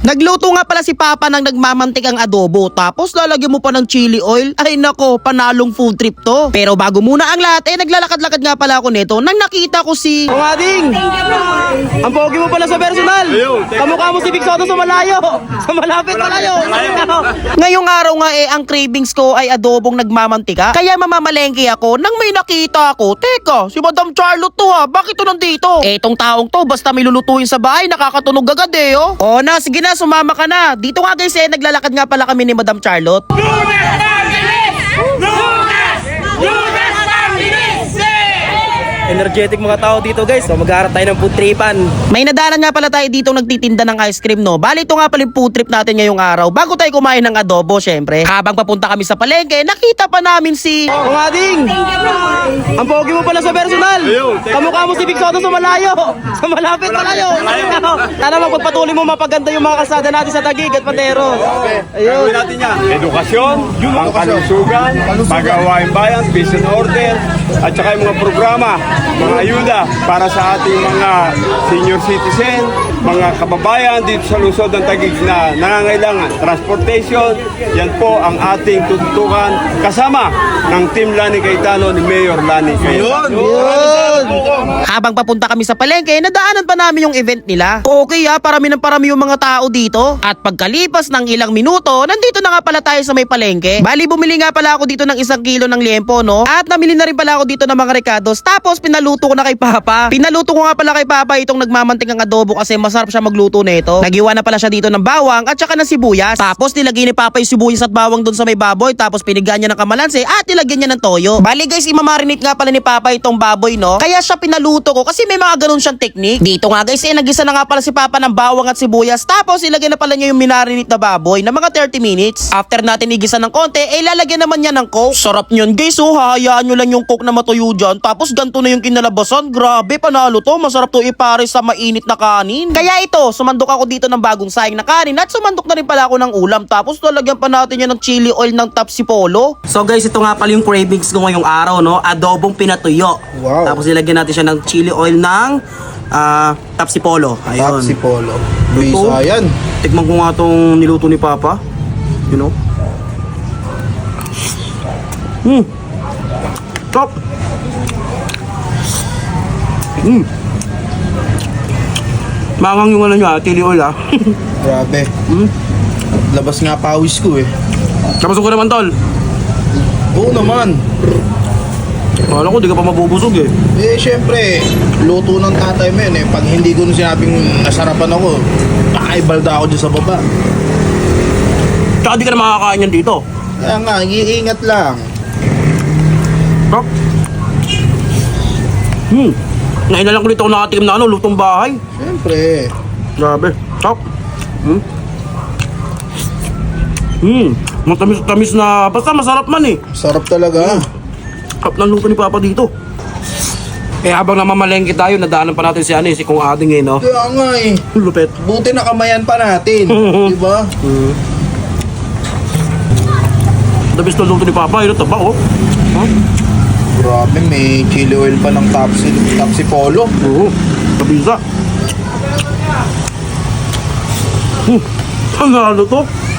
Nagluto nga pala si Papa ng nagmamantik ang adobo tapos lalagyan mo pa ng chili oil. Ay nako, panalong food trip to. Pero bago muna ang lahat, eh naglalakad-lakad nga pala ako nito nang nakita ko si... Ang ading! Ang pogi mo pala sa personal! Kamukha mo si Big Soto sa malayo! Sa malapit malayo! Ngayong araw nga eh, ang cravings ko ay adobong nagmamantika. Kaya mamamalengke ako nang may nakita ako. Teka, si Madam Charlotte to ha, bakit to nandito? Eh, itong taong to, basta may lulutuin sa bahay, nakakatunog agad eh, oh. Oh na, sige na, sumama ka na. Dito nga guys eh, naglalakad nga pala kami ni Madam Charlotte. Lunes! Lunes Martinez! Energetic mga tao dito guys. So magharap tayo ng food tripan. May nadalan nga pala tayo dito nagtitinda ng ice cream no. Bali ito nga pala yung food trip natin ngayong araw. Bago tayo kumain ng adobo syempre. Habang papunta kami sa palengke, nakita pa namin si... Ang ading! Ang pogi mo pala sa personal! Kamukha mo si Big Soto sa malayo! Sa malapit malayo! Sana magpagpatuloy mo mapaganda yung mga kalsada natin sa Taguig at Pandero. Ayun. natin yan. Edukasyon, ang kalusugan, pag-awain bayan, peace and order, at saka yung mga programa, mga ayuda para sa ating mga senior citizen, mga kababayan dito sa lungsod ng Taguig na nangangailangan. Transportation, yan po ang ating tututukan kasama ng Team Lani Cayetano ni Mayor Lani Cayetano. Habang papunta kami sa palengke, nadaanan pa namin yung event nila. Okay ah, parami ng parami yung mga tao dito. At pagkalipas ng ilang minuto, nandito na nga pala tayo sa may palengke. Bali, bumili nga pala ako dito ng isang kilo ng liempo, no? At namili na rin pala ako dito ng mga recados. Tapos, pinaluto ko na kay Papa. Pinaluto ko nga pala kay Papa itong nagmamanting ang adobo kasi masarap siya magluto nito. Nagiwa na pala siya dito ng bawang at saka ng sibuyas. Tapos, nilagay ni Papa yung sibuyas at bawang dun sa may baboy. Tapos, pinigyan niya ng kamalansi at nilagyan niya ng toyo. Bali guys, imamarinate nga pala ni Papa itong baboy, no? Kaya siya pinaluto ko kasi may mga ganun siyang technique. Dito nga guys, eh, nagisa na nga pala si Papa ng bawang at sibuyas. Tapos, ilagay na pala niya yung minarinate na baboy na mga 30 minutes. After natin igisa ng konti, eh, lalagyan naman niya ng coke. Sarap niyan guys, oh. Hayaan nyo lang yung coke na matuyo dyan. Tapos, ganito na yung kinalabasan. Grabe, panalo to. Masarap to ipare sa mainit na kanin. Kaya ito, sumandok ako dito ng bagong sayang na kanin at sumandok na rin pala ako ng ulam. Tapos, lalagyan pa natin yan ng chili oil ng Tapsi Polo. So guys, ito nga pala yung cravings ko ngayong araw, no? Adobong pinatuyo. Wow. Tapos, ilagyan natin siya ng chili oil ng ah, Tapsi Polo. Ayun. Tapsi Polo. Ito. Luisa yan. Tikman ko nga tong niluto ni Papa. You know? Hmm. Top. Hmm. Mangang yung ano nyo ah, chili oil ah. Grabe. Hmm. Labas nga pawis ko eh. Tapos ko naman tol. Oo naman. Kala ko di ka pa mabubusog eh. Eh, syempre, luto ng tatay mo yun eh. Pag hindi ko nung sinabing nasarapan ako, pakaibalda ako dyan sa baba. Tsaka di ka na makakain yan dito. Kaya nga, iingat lang. Top. Hmm. Ngayon na lang ko dito ako nakatikim na ano, lutong bahay. Syempre. Grabe. Top. Hmm. Hmm. Matamis-tamis na, basta masarap man eh. Sarap talaga. Sarap ng luto ni Papa dito. Eh habang namamalengke tayo, nadaanan pa natin si ano eh, si Kung Ading eh, no? Kaya nga eh. Lupet. Buti nakamayan pa natin. di ba? Dabis na luto ni Papa, yun, taba oh. Huh? Grabe, may chili oil pa ng Tapsi, Tapsi Polo. Oo, tabisa. Hmm, panalo to.